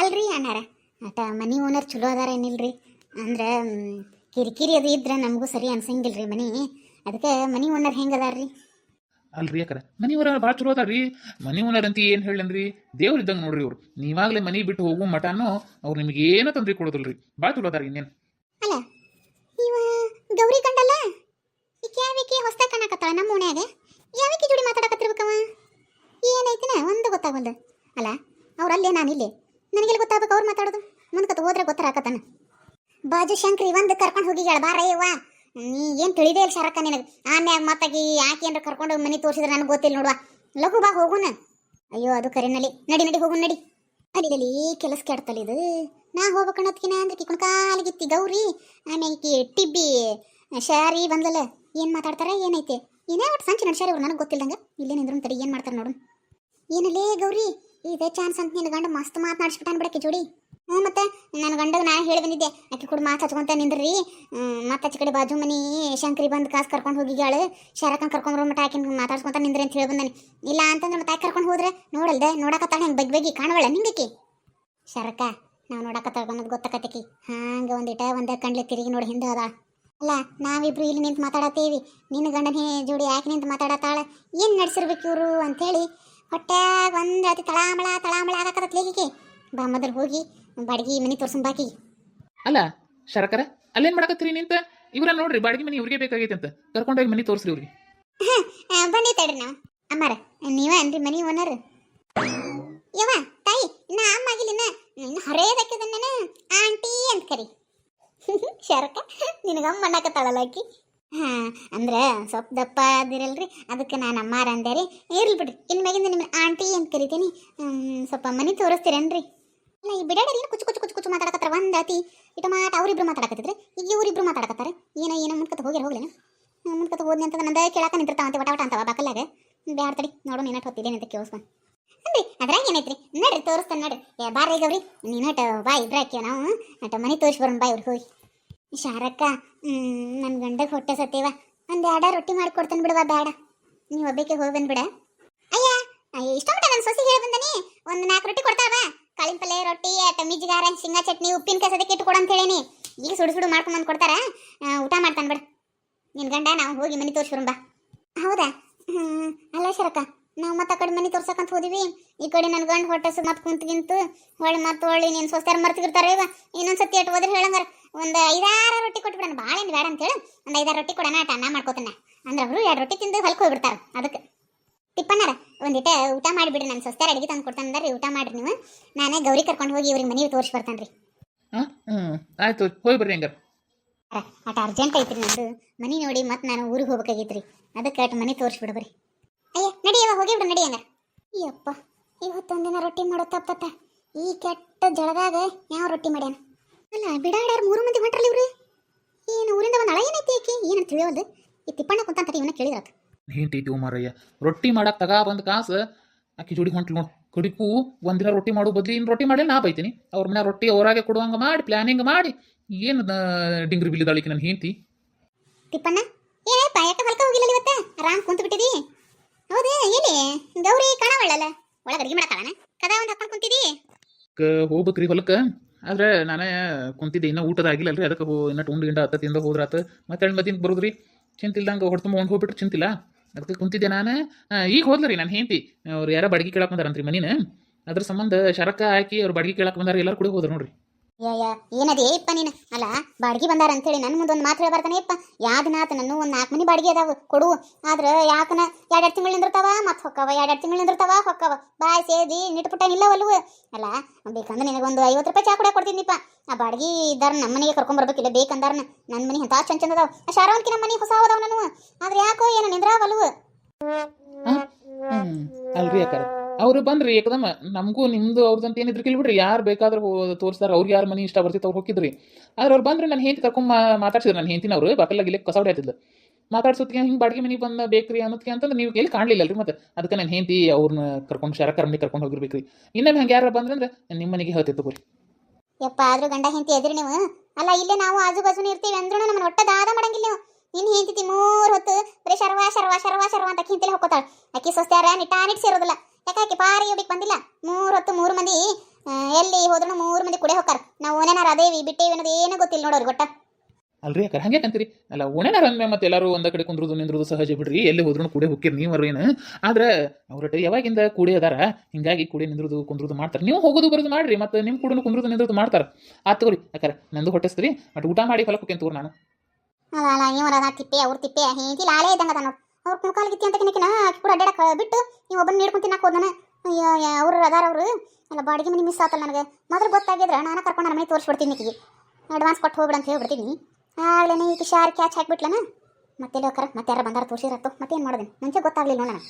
ಅಲ್ರಿ ಅಣ್ಣಾರ? ಆಟ ಮನಿ ಓನರ್ ಚಲೋ ಅದಾರ ಏನಿಲ್ರಿ? ಅಂದ್ರೆ ಕಿರಿಕಿರಿ ಅದು ಇದ್ರೆ ನಮಗೂ ಸರಿ ಅನ್ಸಂಗಿಲ್ರಿ ಮನಿ. ಅದಕ್ಕೆ ಮನಿ ಓನರ್ ಹೆಂಗೆ ಅದಾರ್ರಿ? ಅಲ್ರಿ ಯಾಕರ ಮನಿ ಓನರ್ ಭಾಳ ಚಲೋ ಅದಾರ್ರಿ. ಮನಿ ಓನರ್ ಅಂತ ಏನು ಹೇಳಿ ದೇವ್ರ ಇದ್ದಂಗೆ ನೋಡ್ರಿ ಅವ್ರು ನೀವಾಗಲೇ ಮನಿ ಬಿಟ್ಟು ಹೋಗೋ ಮಟನೂ ಅವ್ರು ನಿಮಗೆ ಏನೋ ತೊಂದರೆ ಕೊಡೋದಿಲ್ರಿ. ಭಾಳ ಚಲೋ ಅದಾರ ಇನ್ನೇನು. ಅಲ್ಲ ಇವ ಗೌರಿ ಕಂಡಲ್ಲ? ಈಕೆ ಯಾವಿಕೆ ಹೊಸ್ದಾಗ ಕಾಣಕತ್ತಾಳ ನಮ್ಮ ಓಣ್ಯಾಗ? ಯಾವಿಕೆ ಜೋಡಿ ಮಾತಾಡಕತ್ತಿರ್ಬೇಕವ? ಏನೈತಿನ ಒಂದು ಗೊತ್ತಾಗಲ್ದು. ಅಲ್ಲ ಅವ್ರು ಅಲ್ಲೇ ನಾನು ಇಲ್ಲೇ ನನಗೆಲ್ಲ ಗೊತ್ತಾಗ್ಬೇಕು ಅವ್ರು ಮಾತಾಡೋದು. ಮುಂದ್ಕತ ಹೋದ್ರೆ ಗೊತ್ತಾಕತ್ತಾನ ಬಾಜು ಶಂಕ್ರಿ ಒಂದು ಕರ್ಕೊಂಡು ಹೋಗಿಗಳ ಬಾರಯ್ಯವ್ವ ನೀ ಏನು ತಿಳಿದೇ ಇಲ್ಲ ಶಾರಕ್ಕ ನಿನಗೆ. ಆಮ್ಯಾಗ ಮತ್ತಾಗಿ ಯಾಕೆ ಏನ್ರ ಕರ್ಕೊಂಡು ಮನೆ ತೋರಿಸಿದ್ರೆ ನನಗೆ ಗೊತ್ತಿಲ್ಲ ನೋಡುವ. ಲಘು ಬಾ ಹೋಗುನ. ಅಯ್ಯೋ, ಅದು ಕರೆನಲ್ಲಿ ನಡಿ ನಡಿ ಹೋಗು ನಡಿ. ಅಲ್ಲಿ ಕೆಲಸ ಕೆಡ್ತಲ್ಲ ಇದು. ನಾ ಹೋಗ್ಬೇಕನ್ನೋದ್ಕಿನ ಅಂದ್ರೆ ಕಿಕ್ಕೊಂಡು ಕಾಲಿಗಿತ್ತಿ ಗೌರಿ ಆಮೇಲೆ ಟಿಬ್ಬಿ, ಶಾರಿ ಬಂದಲ್ಲ. ಏನು ಮಾತಾಡ್ತಾರೆ, ಏನೈತೆ? ಏನೇ ಒಟ್ಟು ಸಂಚೆ ನಡ್ಸ್ಯಾರ ಇವ್ರು ನನಗೆ ಗೊತ್ತಿಲ್ಲದಂಗೆ ಇಲ್ಲೇ ನಿಂದ್ರು ತಡಿ, ಏನು ಮಾಡ್ತಾರೆ ನೋಡು ಏನಲ್ಲೇ ಗೌರಿ? ಇದೇ ಚಾನ್ಸ್ ಅಂತ ನಿನ್ನ ಗಂಡ ಮಸ್ತ್ ಮಾತನಾಡಿಸ್ಬಿಟ್ಟಾನ ಬಿಡಕ್ಕೆ ಜೋಡಿ. ಹ್ಞೂ ಮತ್ತೆ ನನ್ನ ಗಂಡಗೆ ನಾ ಹೇಳಿ ಬಂದಿದ್ದೆ ಆಕೆ ಕೂಡ ಮಾತು ಹಚ್ಕೊಂತ ನಿಂದ್ರಿ. ಮತ್ತೆ ಆಚೆ ಕಡೆ ಬಾಜು ಮನಿ, ಶಂಕರಿ ಬಂದು ಕಾಸು ಕರ್ಕೊಂಡು ಹೋಗಿಗಾಳು ಶರಕನ್ ಕರ್ಕೊಂಡ್ರು ಮಟ್ಟ ಆಕಿನ ಮಾತಾಡ್ಸ್ಕೊಂತ ನಿಂದ್ರಿ ಅಂತ ಹೇಳಿ ಬಂದಾನೆ ಇಲ್ಲ ಅಂತಂದ್ರೆ ಮತ್ತೆ ಆಕೆ ಕರ್ಕೊಂಡು ಹೋದ್ರೆ ನೋಡಲ್ದೆ, ನೋಡಕತ್ತಾಳೆ, ಹೆಂಗೆ ಬಗ್ಗೆ ಬಗ್ಗೆ ಕಾಣವಳ ನಿಂಗಕಿ? ಶರಕ, ನಾವು ನೋಡಕತ್ತಾಳ ಅನ್ನೋದು ಗೊತ್ತಾಕತ್ತಕಿ ಹಾಂಗೆ ಒಂದಿಟ ಒಂದೇ ಕಣ್ಲೆ ತಿರುಗಿ ನೋಡಿ ಹಿಂದೆ ಅದ ಅಲ್ಲ, ನಾವಿಬ್ರು ಇಲ್ಲಿ ನಿಂತು ಮಾತಾಡತ್ತೀವಿ. ನಿನ್ನ ಗಂಡನ ಜೋಡಿ ಯಾಕೆ ನಿಂತು ಮಾತಾಡತ್ತಾಳೆ. ಏನು ನಡ್ಸಿರ್ಬೇಕು ಇವರು ಅಂಥೇಳಿ ಹೊಟ್ಯಾಗ ಒಂದು ಅತಿ ತಳಾಮಳ ತಳಾಮಳ ಆಗಕತ್ತತ್ಲೇಗಿಕೆ ಬಾ ಮೊದಲು ಹೋಗಿ ಬಾಡಿಗೆ ಮನೆ ತೋರ್ಸಂಬಾಕಿ ಅಲ್ಲ ಶರಕರ ಅಲ್ಲೇನು ಮಾಡಕತ್ತೀರಿ ನಿಂತ? ಇವ್ರ ನೋಡ್ರಿ ಬಾಡಿಗೆ ಮನೆ ಇವ್ರಿಗೆ ಬೇಕಾಗೈತೆ ಅಂತ. ಕರ್ಕೊಂಡೋಗಿ ಮನಿ ತೋರಿಸ್ರಿ ಇವ್ರಿಗೆ. ಬಂದಿ ತಡ್ರಿ ನಾವು. ಅಮ್ಮಾರ ನೀವ ಅನ್ರಿ ಮನಿ ಓನರ್? ಯವ್ವ ತಾಯಿ ನಾ ಅಮ್ಮ ಆಗಿಲ್ಲ ಇನ್ನು. ಹರೇದಕ್ಕಿದ ನಾನು? ಆಂಟಿ ಅಂತ ಕರಿ. ಶರಕ ನಿನಗೆ ಅಮ್ಮ ಅನ್ನಕತ್ತಾಳಲ್ಲ ಆಕಿ. ಹಾ ಅಂದ್ರೆ ಸ್ವಲ್ಪ ದಪ್ಪ ಅದಿರಲ್ರಿ ಅದಕ್ಕೆ ನಾನು ಅಮ್ಮಾರ ಅಂದೆ ರೀ ಇರ್ಲಿ ಬಿಡ್ರಿ. ಇನ್ನು ಮ್ಯಾಗಿಂದ ನಿಮ್ಮ ಆಂಟಿ ಅಂತ ಕರಿತೀನಿ? ಸ್ವಲ್ಪ ಮನೆ ತೋರಿಸ್ತೀರೇನ್ರಿ? ಅಲ್ಲ ಈ ಬಿಡಾಡಲ್ಲಿ ಕುಚ್ಚು ಕುಚ್ಚು ಕುಚ್ಚು ಕುಚ್ಚು ಮಾತಾಡಕತ್ತಾರ ಒಂದು ಅತಿ ಇಟ ಮಾಟ ಅವ್ರಿಬ್ರು ಮಾತಾಡಕತ್ತಿದ್ರೆ. ಈಗ ಇವರಿಬ್ರು ಮಾತಾಡಕತ್ತಾರೆ. ಏನೋ ಏನೋ ಮುಂದ್ಕತ ಹೋಗಿರ ಹೋಗ್ಲೇನು? ಮುಂದ್ಕತ ಹೋದ್ನಿ ಅಂತ ನಂದ ಕೇಳಾಕ ನಿಂತಿರ್ತಾವಂತೆ ವಟ ವಟ ಅಂತವ ಬ್ಯಾಡ ತಡಿ, ನೋಡು ನೀನಟ್ ಹೊತ್ತಿದ್ದೇನೆ ಅಂತ ಕೇಳಿಸ್ಕೊಂಡು ಅಂದ್ರಿ ಅದ್ರಾಗ ಏನೈತ್ರಿ? ನಡ್ರಿ, ತೋರಿಸ್ತಾನೆ ನಡ್ರಿ. ಏ, ಬಾರ್ರಿ ಗೌರಿ ನೀನಟ ಬಾಯ್ ಇದ್ರಾಕ್ಯ ನಾವು ಅಟ ಮನೆ ತೋರಿಸಿ ಬರೋಣ ಬಾಯ್ ಹೋಗಿ. ಶಾರಕ್ಕ ನನ್ನ ಗಂಡಗೆ ಹೊಟ್ಟೆ ಸತ್ಯವ ಒಂದು ಎರಡ ರೊಟ್ಟಿ ಮಾಡಿಕೊಡ್ತಾನೆ ಬಿಡವಾ ಬೇಡ ನೀವು ಒಬ್ಬಕ್ಕೆ ಹೋಗಿ ಬಂದ್ಬಿಡ. ಅಯ್ಯ ಅಯ್ಯ ಇಷ್ಟ ನನ್ನ ಸೊಸಿ ಹೇಳಿ ಬಂದನಿ? ಒಂದು ನಾಲ್ಕು ರೊಟ್ಟಿ ಕೊಡ್ತಾವ ಕಾಳಿನ ಪಲ್ಯ ರೊಟ್ಟಿ ಟಮಿಜ್ಗಾರ ಶೇಂಗಾ ಚಟ್ನಿ, ಉಪ್ಪಿನಕಾಯಿ ಸದಕ್ಕೆ ಇಟ್ಟು ಕೊಡು ಅಂತ ಹೇಳೇನಿ. ಈಗ ಸುಡು ಸುಡು ಮಾಡ್ಕೊಂಬಂದು ಕೊಡ್ತಾರ? ಊಟ ಮಾಡ್ತಾನೆ ಬಿಡು. ನಿನ್ನ ಗಂಡ, ನಾವು ಹೋಗಿ ಮನೆ ತೋರಿಸ್ಬರೋಣ ಬಾ. ಹೌದಾ? ಅಲ್ಲ ಶರಕ್ಕ, ನಾವು ಮತ್ತೆ ಆ ಕಡೆ ಮನೆ ತೋರ್ಸಕ್ಕಂತ ಹೋದಿವಿ. ಈ ಕಡೆ ನನ್ನ ಗಂಡ ಹೊಟ್ಟೆ ಮತ್ತೆ ಕುಂತ್ಗಿಂತು ಹೊಳ್ಳಿ ಮತ್ತೆ ಹೊಳ್ಳಿ ನೀನು ಸ್ವಸ್ತಾರ ಮರ್ತಿರ್ತಾರೆ ಇವ ಇನ್ನೊಂದ್ಸತಿ ಎಟ್ಟು ಹೋದ್ರೆ ಹೇಳಂಗಾರ. ಒಂದು ಐದಾರು ರೊಟ್ಟಿ ಕೊಟ್ಬಿಡೋಣ ಭಾಳ ಏನು ಬೇಡ ಅಂತೇಳಿ. ಒಂದು ಐದಾರು ರೊಟ್ಟಿ ಕೊಡೋಣ ಅಟ ಅನ್ನ ಮಾಡ್ಕೋತಾನೆ. ಅಂದ್ರೆ ಅವರು ಎರಡು ರೊಟ್ಟಿ ತಿಂದು ಹೊಲ್ಕ್ ಹೋಗ್ಬಿಡ್ತಾರೆ ಅದಕ್ಕೆ. ತಿಪ್ಪಣ್ಣಾರ ಒಂದಿಟ ಊಟ ಮಾಡಿಬಿಡ್ರಿ ನನ್ನ ಸೊಸ್ತಾರ ಅಡಿಗೆ ತಂದು ಕೊಡ್ತಾನೆ ಊಟ ಮಾಡಿರಿ ನೀವು. ನಾನೇ ಗೌರಿ ಕರ್ಕೊಂಡು ಹೋಗಿ ಇವ್ರಿಗೆ ಮನೆಗೆ ತೋರಿಸಿ ಬರ್ತಾನೆ ರೀ ಆಯ್ತು ಹೋಗಿ ಬರ್ರಿ ಹಂಗಾರ. ಅಟ ಅರ್ಜೆಂಟ್ ಐತ್ರಿ ನಂದು. ಮನಿ ನೋಡಿ ಮತ್ತೆ ನಾನು ಊರಿಗೆ ಹೋಗ್ಬೇಕಾಗೈತ್ರಿ. ಅದಕ್ಕೆ ಅಟ್ ಮನೆ ತೋರಿಸ್ಬಿಡು ಬರ್ರಿ. ಅಯ್ಯ ನಡಿ ಹೋಗಿ ಹೋಗಿಬಿಡು ನಡಿ ಹಂಗ ಅಯ್ಯಪ್ಪ ಇವತ್ತೊಂದಿನ ರೊಟ್ಟಿ ಮಾಡೋ ತಪ್ಪತ್ತ ಈ ಕೆಟ್ಟ ಜಳದಾಗ ಯಾವ ರೊಟ್ಟಿ ಮಾಡ್ಯಾನ? ಅಲ್ಲ ಬಿಡಾಡ್ಯಾರ ಮೂರು ಮಂದಿ ಹೊಂಟ್ರಲ್ಲ ಇವ್ರು? ಏನು ಊರಿಂದ ಒಂದು ಅಳ ಏನೈತಿ ಆಕಿ ಏನಂತ ತಿಳಿಯೋದು ಈ ತಿಪ್ಪಣ್ಣ ಕುಂತಂತ ಇವನ್ನ ಕೇಳಿದ್ರತ್ ಹಿಂಟೈತಿ ಮಾರಯ್ಯ ರೊಟ್ಟಿ ಮಾಡಕ್ ತಗ ಬಂದ ಕಾಸು ಆಕಿ ಜೋಡಿ ಹೊಂಟ್ಲು ನೋಡು. ಕಡಿಕು ಒಂದಿನ ರೊಟ್ಟಿ ಮಾಡೋ ಬದ್ಲಿ ಇನ್ನು ರೊಟ್ಟಿ ಮಾಡಿ ನಾ ಬೈತೀನಿ. ಅವ್ರ ಮನೆ ರೊಟ್ಟಿ ಅವರಾಗೆ ಕೊಡುವಂಗ ಮಾಡಿ ಪ್ಲಾನಿಂಗ್ ಮಾಡಿ. ಏನು ಡಿಂಗ್ರಿ ಬಿಲ್ಲಿದಾಳಿಕೆ ನನ್ನ ಹೆಂಡತಿ? ತಿಪ್ಪಣ್ಣ ಏಯ್ ಯಾಕೆ ಹೊಲಕ ಹೋಗಿಲ್ಲ ಇವತ್ತ? ಆರಾಮ್ ಕುಂತು ಬಿಟ್ಟಿದಿ? ಹೌದೇ ಎಲ್ಲಿ? ಗೌರಿ ಕಾಣವಳ್ಳಲ್ಲ ಒಳಗೆ ಅಡಿಗೆ ಮಾಡಕ್ಕಳನ ಕದ ಒಂದು ಹಾಕೊಂಡು ಕುಂತಿದಿ? ಹೋಗ್ಬೇಕ್ರಿ ಹೊಲಕ್ಕೆ ಆದ್ರೆ ನಾನೇ ಕುಂತಿದ್ದೆ, ಇನ್ನೂ ಊಟದ ಆಗಿಲ್ಲಲ್ರಿ ಅದಕ್ಕೆ ಹೋ, ಇನ್ನೂ ಉಂಡು ಗಿಂಡ ಹೋದ್ರ ಹೋದ್ರಾತ ಮತ್ತೆ ಎಳ್ಳು ಮದಿಂದ ಬರೋದ್ರಿ? ಚಿಂತಿಲ್ದಂಗೆ ಹೊಡ್ತು ತೊಗೊಂಡು ಹೋಗ್ಬಿಟ್ರೆ, ಚಿಂತಿಲ್ಲ? ಅದಕ್ಕೆ ಕುಂತಿದ್ದೆ ನಾನು. ಈಗ ಹೋದ್ಲರಿ ನಾನು ಹೆಂಡತಿ. ಅವ್ರು ಯಾರೋ ಬಾಡಿಗೆ ಕೇಳಕ್ಕೆ ಬಂದಾರಂತ್ರಿ ಮನೇನ. ಅದ್ರ ಸಂಬಂಧ ಶರಕ ಹಾಕಿ ಅವ್ರು ಬಾಡಿಗೆ ಕೇಳಕ್ಕೆ ಬಂದಾರ, ಎಲ್ಲರೂ ಕೂಡ ಹೋದ್ರು ನೋಡ್ರಿ. ಯಾ ಏನದೇ ಯಪ್ಪ ನೀನು? ಅಲ್ಲ ಬಾಡಿಗೆ ಬಂದಾರ ಅಂತೇಳಿ ನನ್ನ ಮುಂದೊಂದು ಒಂದು ಮಾತು ಬರ್ತಾನೆ ಯಪ್ಪ ಯಾವ್ದನಾತ ನನ್ನ ಒಂದು ನಾಲ್ಕು ಮನೆ ಬಾಡಿಗೆ ಅದಾವ ಕೊಡು. ಆದ್ರೆ ಯಾಕನ ಎರಡೆರಡು ತಿಂಗಳು ನಿಂದಿರ್ತಾವ? ಮತ್ತೆ ಹೊಕ್ಕವ ಎರಡೆರಡು ತಿಂಗಳು ನಿಂದಿರ್ತಾವ? ಹೊಕ್ಕವ. ಬಾಯ್ ಸೇದಿ ನಿಟ್ಪುಟ್ಟ ನಿಲ್ಲವಲ್ವು ಅಲ್ಲ ಬೇಕಂದ್ರೆ ನಿನಗೊಂದು ಐವತ್ತು ರೂಪಾಯಿ ಚಾ ಕೂಡ ಕೊಡ್ತೀನಿಪ್ಪ ಆ ಬಾಡಿಗೆ ಇದ್ದಾರ ನಮ್ಮ ಮನೆಗೆ ಕರ್ಕೊಂಬರ್ಬೇಕಿಲ್ಲ ಬೇಕಂದಾರ ನನ್ನ ಮನೆ ಅಂತ ಚಂದ ಚಂದ ಅದಾವ. ಆ ಶಾರವಂತಿನ ಮನೆ ಹೊಸ ಅದಾವ ನಾನು ಆದ್ರೆ ಯಾಕೋ ಏನು ನಿಂದ್ರಾವಲ್ವು ಹ್ಮ್ ಅಲ್ರಿ ಯಾಕಾರ ಅವ್ರು ಬಂದ್ರಿ ಏಕದಮ್ಮ ನಮಗೂ ನಿಮ್ದು ಅವ್ರದಂತ ಏನಿದ್ರು ಕೇಳ್ಬಿಡ್ರಿ. ಯಾರು ಬೇಕಾದ್ರೂ ತೋರಿಸ್ತಾರೆ ಅವ್ರಿಗೆ ಯಾರು ಮನಿ ಇಷ್ಟ ಬರ್ತಿತ್ತು ಅವ್ರು ಹೋಗಿದ್ರಿ. ಆದ್ರೆ ಅವ್ರು ಬಂದ್ರೆ ನನ್ನ ಹೆಂಡತಿ ಕರ್ಕೊಂಡು ಮಾತಾಡ್ಸಿದ್ರು. ನನ್ನ ಹೆಂಡತಿನ ಅವರು ಬಕಲ್ಲಾಗಿ ಇಲ್ಲಿ ಕಸ ಹೊಡೆಯತ್ತಿದ್ದು ಮಾತಾಡ್ಸೋದಕ್ಕೆ ಹಿಂಗೆ ಬಾಡಿಗೆ ಮನೆಗೆ ಬಂದ ಬೇಕ್ರಿ ಅನ್ನೋದಕ್ಕೆ ಅಂತಂದ್ರೆ ನೀವು ಎಲ್ಲಿ ರೀ ಮತ್ತೆ ಅದಕ್ಕೆ ನನ್ನ ಹೆಂಡತಿ ಅವ್ರನ್ನ ಕರ್ಕೊಂಡು ಶರ ಕರ್ಕೊಂಡು ಹೋಗಿರ್ಬೇಕ್ರಿ. ಇನ್ನೊಮ್ಮೆ ಹಂಗೆ ಯಾರು ಬಂದ್ರೆ ನಿಮ್ಮ ಮನೆಗೆ ಹೇಳ್ತಿತ್ತು ಬರ್ರಿ ಯಪ್ಪ, ಆದ್ರೂ ಗಂಡ ಹೆಂಡತಿ ಎದ್ರಿ ನೀವು? ಅಲ್ಲ, ಇಲ್ಲೇ ನಾವು ಆಜು ಬಾಜುನ ಇರ್ತೀವಿ ಅಂದ್ರೂ ನಮ್ಮ ಒಟ್ಟ ದಾದ ಮಾಡಂಗಿಲ್ಲ ನೀವು. ನಿನ್ನ ಹೆಂಡತಿ ಮೂರ್ ಹೊತ್ತು ಬರೀ ಶರ್ವ ಶರ್ವ ಶರ್ವ ಶರ್ವ ಅಂತ ಕಿಂತಲೇ ಹೋಗ್ಕೋತಾಳೆ ಅಕ್ಕಿ ಸ್ವಸ್ತ್ಯಾರ ನಿಟ್ಟಾನಿಟ್ ಸೇರೋದಿಲ್ಲ ಯಾಕೆ ಪಾರಿ ಹುಡುಕ್ ಬಂದಿಲ್ಲ. ಮೂರು ಹೊತ್ತು ಮೂರು ಮಂದಿ ಎಲ್ಲಿ ಹೋದ್ರು ಮೂರು ಮಂದಿ ಕುಡೆ ಹೋಗ್ತಾರ ನಾವು ಓನೇನಾರ ಅದೇವಿ ಬಿಟ್ಟೇವಿ ಅನ್ನೋದು ಏನು ಗೊತ್ತಿಲ್ಲ ನೋಡೋರು ಗೊಟ್ಟ ಅಲ್ರಿ ಯಾಕಂದ್ರೆ ಹಂಗೆ ಅಂತೀರಿ? ಅಲ್ಲ ಓಣೆನಾರ ಅಂದ್ಮೇಲೆ ಮತ್ತೆ ಎಲ್ಲರೂ ಒಂದ ಕಡೆ ಕುಂದ್ರುದು ನಿಂದ್ರದು ಸಹಜ ಬಿಡ್ರಿ. ಎಲ್ಲಿ ಹೋದ್ರು ಕೂಡೆ ಹೋಗ್ತೀರಿ ನೀವು ಏನು ಆದ್ರೆ ಅವ್ರ ಯಾವಾಗಿಂದ ಕೂಡೆ ಅದಾರ ಹಿಂಗಾಗಿ ಕೂಡೆ ನಿಂದ್ರದು ಕುಂದ್ರುದು ಮಾಡ್ತಾರೆ. ನೀವು ಹೋಗೋದು ಬರೋದು ಮಾಡ್ರಿ ಮತ್ತೆ ನಿಮ್ಮ ಕೂಡ ಕುಂದ್ರದು ನಿಂದ್ರದು ಮಾಡ್ತಾರ. ಆ ತಗೋರಿ ಯಾಕಾರ ನಂದು ಹೊಟ್ಟೆಸ್ತ್ರಿ ಮತ್ತೆ ಊಟ ಮಾಡಿ ಹೊಲಕ್ಕೆ ಹೋಗ್ತೀನಿ ತಗೋರಿ ನಾನು. ಅಲ್ಲ ಅಲ್ಲ ತಿಪ್ಪೆ ಅವ್ರ ತಿಪ್ಪೆ ಹೇಂತಿ ಲಾಲೇ ಇದ್ದಂಗ ನೋಡು. ಅವ್ರ ಕುಣಕಾಲ್ ಗಿತ್ತಿ ಅಂತ ಕಿನಕಿನ ಆಕಿ ಕೂಡ ಅಡ್ಡಾಡಕ್ಕೆ ಬಿಟ್ಟು ನೀವು ಒಬ್ಬನ ನೀಡ್ಕೊಂಡ್ ತಿನ್ನಕ್ ಹೋದನ ಅಯ್ಯೋ ಅವ್ರು ಅದಾರ ಅವರು. ಅಲ್ಲ ಬಾಡಿಗೆ ಮನೆ ಮಿಸ್ ಆತಲ್ಲ ನನಗೆ. ಮೊದಲು ಗೊತ್ತಾಗಿದ್ರೆ ನಾನು ಕರ್ಕೊಂಡು ನನ್ನ ಮನೆ ತೋರಿಸ್ಬಿಡ್ತೀನಿ ಈಕಿಗೆ. ಅಡ್ವಾನ್ಸ್ ಕೊಟ್ಟು ಹೋಗ್ಬಿಡು ಅಂತ ಹೇಳ್ಬಿಡ್ತೀನಿ. ಆಗ್ಲೇನೆ ಈಕೆ ಶಾರ್ ಕ್ಯಾಚ್ ಹಾಕ್ಬಿಟ್ಲನ. ಮತ್ತೆ ಡೋಕರ ಮತ್ತೆ ಯಾರು ಬಂದಾರ ತೋರಿಸಿರತ್ತು ಮತ್ತೇನು ಏನು ಮಾಡೋದು ನನಗೆ? ಗೊತ್ತಾಗ್ಲಿಲ್ಲ ನೋಡೋಣ